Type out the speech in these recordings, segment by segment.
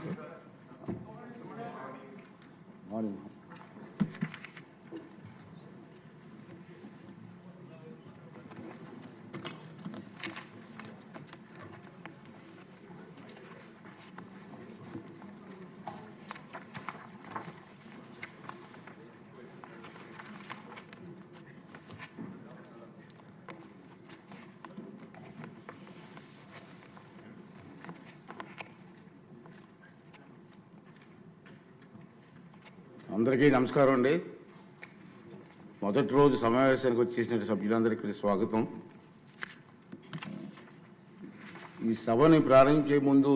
Morning. Morning. అందరికీ నమస్కారం అండి. మొదటి రోజు సమావేశానికి వచ్చేసిన సభ్యులందరికీ స్వాగతం. ఈ సభని ప్రారంభించే ముందు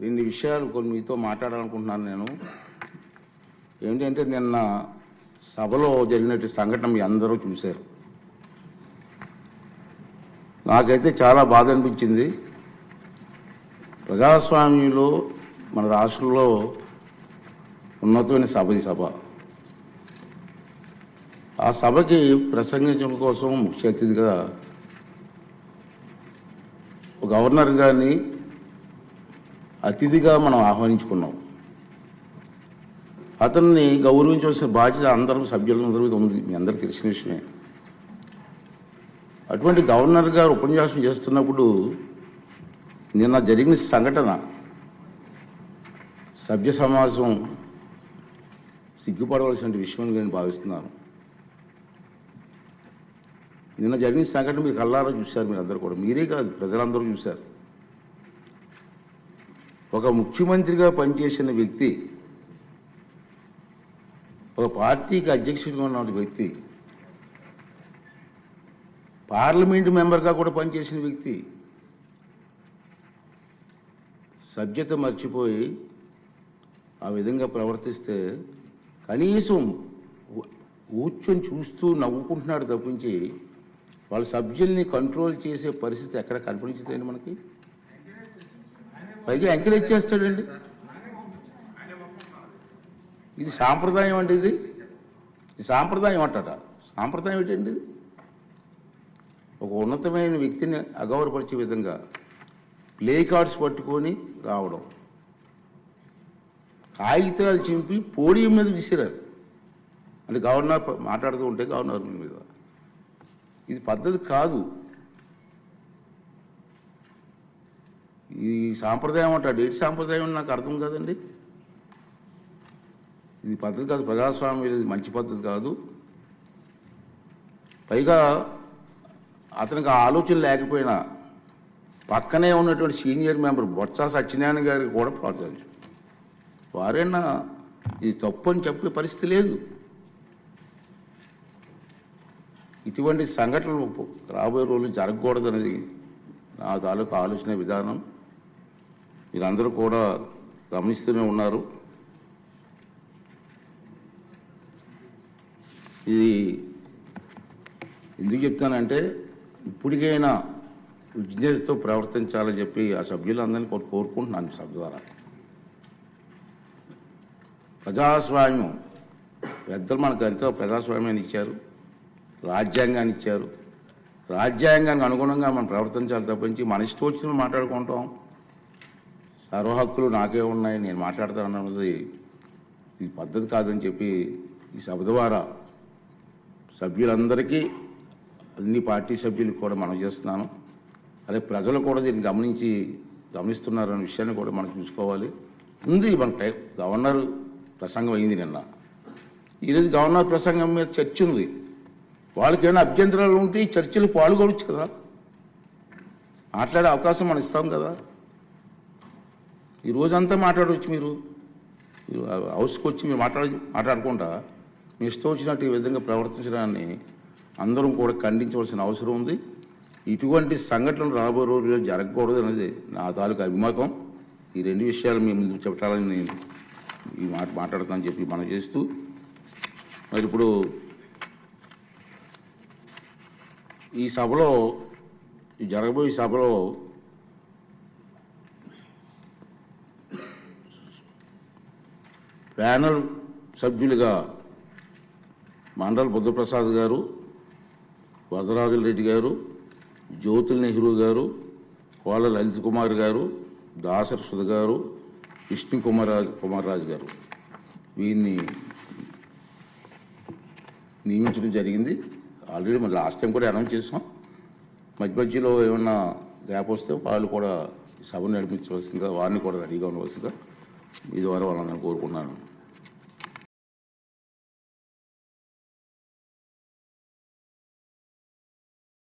రెండు విషయాలు కొన్ని మీతో మాట్లాడాలనుకుంటున్నాను నేను. ఏంటంటే నిన్న సభలో జరిగినట్టు సంఘటన మీ అందరూ చూశారు. నాకైతే చాలా బాధ అనిపించింది. ప్రజాస్వామ్యంలో మన రాష్ట్రంలో ఉన్నతమైన సభ ఈ సభ. ఆ సభకి ప్రసంగించడం కోసం ముఖ్య అతిథిగా గవర్నర్ గారిని అతిథిగా మనం ఆహ్వానించుకున్నాం. అతన్ని గౌరవించవలసిన బాధ్యత అందరం సభ్యులందరూ ఉంది మీ అందరికీ తెలిసిన విషయమే. అటువంటి గవర్నర్ గారు ఉపన్యాసం చేస్తున్నప్పుడు నిన్న జరిగిన సంఘటన సభ్య సమాజం సిగ్గుపడవలసిన విషయం నేను భావిస్తున్నాను. నిన్న జరిగిన సంఘటన మీరు కళ్ళారా చూశారు మీరు అందరూ కూడా. మీరే కాదు ప్రజలందరూ చూశారు. ఒక ముఖ్యమంత్రిగా పనిచేసిన వ్యక్తి ఒక పార్టీకి అధ్యక్షుడిగా ఉన్న వ్యక్తి పార్లమెంటు మెంబర్గా కూడా పనిచేసిన వ్యక్తి సభ్యత మర్చిపోయి ఆ విధంగా ప్రవర్తిస్తే కనీసం కూర్చొని చూస్తూ నవ్వుకుంటున్నాడు తప్పించి వాళ్ళ సభ్యుల్ని కంట్రోల్ చేసే పరిస్థితి ఎక్కడ కనిపించదండి మనకి? పైగా ఎంకరేజ్ చేస్తాడండి ఇది సాంప్రదాయం అండి ఇది. ఇది సాంప్రదాయం అంటారా? సాంప్రదాయం ఏంటండి ఇది? ఒక ఉన్నతమైన వ్యక్తిని అగౌరపరిచే విధంగా ప్లే కార్డ్స్ పట్టుకొని రావడం. కాగితాలు చింపి పోడియం మీద విసిరారు. అంటే గవర్నర్ మాట్లాడుతూ ఉంటే గవర్నర్ మీద. ఇది పద్ధతి కాదు. ఈ సాంప్రదాయం అంటాడు ఏంటి సాంప్రదాయం నాకు అర్థం కాదండి. ఇది పద్ధతి కాదు ప్రజాస్వామ్యం ఇది మంచి పద్ధతి కాదు. పైగా అతనికి ఆలోచన లేకపోయినా పక్కనే ఉన్నటువంటి సీనియర్ మెంబర్ బొత్స సత్యనారాయణ గారికి కూడా ప్రోత్సహించారు. వారైనా ఇది తప్పు అని చెప్పే పరిస్థితి లేదు. ఇటువంటి సంఘటనలు రాబోయే రోజులు జరగకూడదు అనేది నా తాలూకు ఆలోచన విధానం. మీరందరూ కూడా గమనిస్తూనే ఉన్నారు. ఇది ఎందుకు చెప్తానంటే ఇప్పటికైనా విజ్ఞతతో ప్రవర్తించాలని చెప్పి ఆ సభ్యులందరినీ కోరుకుంటున్నాను ఈ సభ ద్వారా. ప్రజాస్వామ్యం. పెద్దలు మనకు ఎంతో ప్రజాస్వామ్యాన్ని ఇచ్చారు. రాజ్యాంగాన్ని ఇచ్చారు. రాజ్యాంగానికి అనుగుణంగా మనం ప్రవర్తించాలి తప్పించి మన ఇష్టం వచ్చిన మాట్లాడుకుంటాం. సర్వ హక్కులు నాకే ఉన్నాయి నేను మాట్లాడతాను అన్నది ఇది పద్ధతి కాదని చెప్పి ఈ సభ ద్వారా సభ్యులందరికీ అన్ని పార్టీ సభ్యులకు కూడా మనం చేస్తున్నాను. అదే ప్రజలు కూడా దీన్ని గమనించి గమనిస్తున్నారనే విషయాన్ని కూడా మనం చూసుకోవాలి. ఉంది మన టైం గవర్నర్ ప్రసంగం అయింది నిన్న. ఈరోజు గవర్నర్ ప్రసంగం మీద చర్చ ఉంది. వాళ్ళకి ఏమైనా అభ్యంతరాలు ఉంటే ఈ చర్చలు పాల్గొనవచ్చు కదా. మాట్లాడే అవకాశం మనం ఇస్తాం కదా. ఈ రోజంతా మాట్లాడవచ్చు మీరు. మీరు హౌస్కి వచ్చి మీరు మాట్లాడ మాట్లాడకుండా మీ ఇష్టం వచ్చినట్టు ఈ విధంగా ప్రవర్తించడాన్ని అందరం కూడా ఖండించవలసిన అవసరం ఉంది. ఇటువంటి సంఘటనలు రాబోయే రోజుల్లో జరగకూడదు అనేది నా తాలూకు అభిమతం. ఈ రెండు విషయాలు మీ ముందు చెప్పాలని నేను ఈ మాట మాట్లాడతానని చెప్పి మనం చేస్తూ మరి ఇప్పుడు ఈ సభలో ఈ జరగబోయే సభలో ప్యానల్ సభ్యులుగా మండల్ బుద్ధప్రసాద్ గారు వదరాజుల రెడ్డి గారు జ్యోతుల్ నెహ్రూ గారు కోళ్ళ లలిత్ కుమార్ గారు దాసర్ సుధ గారు విష్ణు కుమార్ రాజు కుమార్ రాజు గారు. వీరిని నియమించడం జరిగింది. ఆల్రెడీ మరి లాస్ట్ టైం కూడా అనౌన్స్ చేసాం మధ్య మధ్యలో ఏమన్నా గ్యాప్ వస్తే వాళ్ళు కూడా సభను నడిపించవలసిందిగా వారిని కూడా రెడీగా ఉండవలసిందిగా మీ వారు వాళ్ళని కోరుకున్నాను.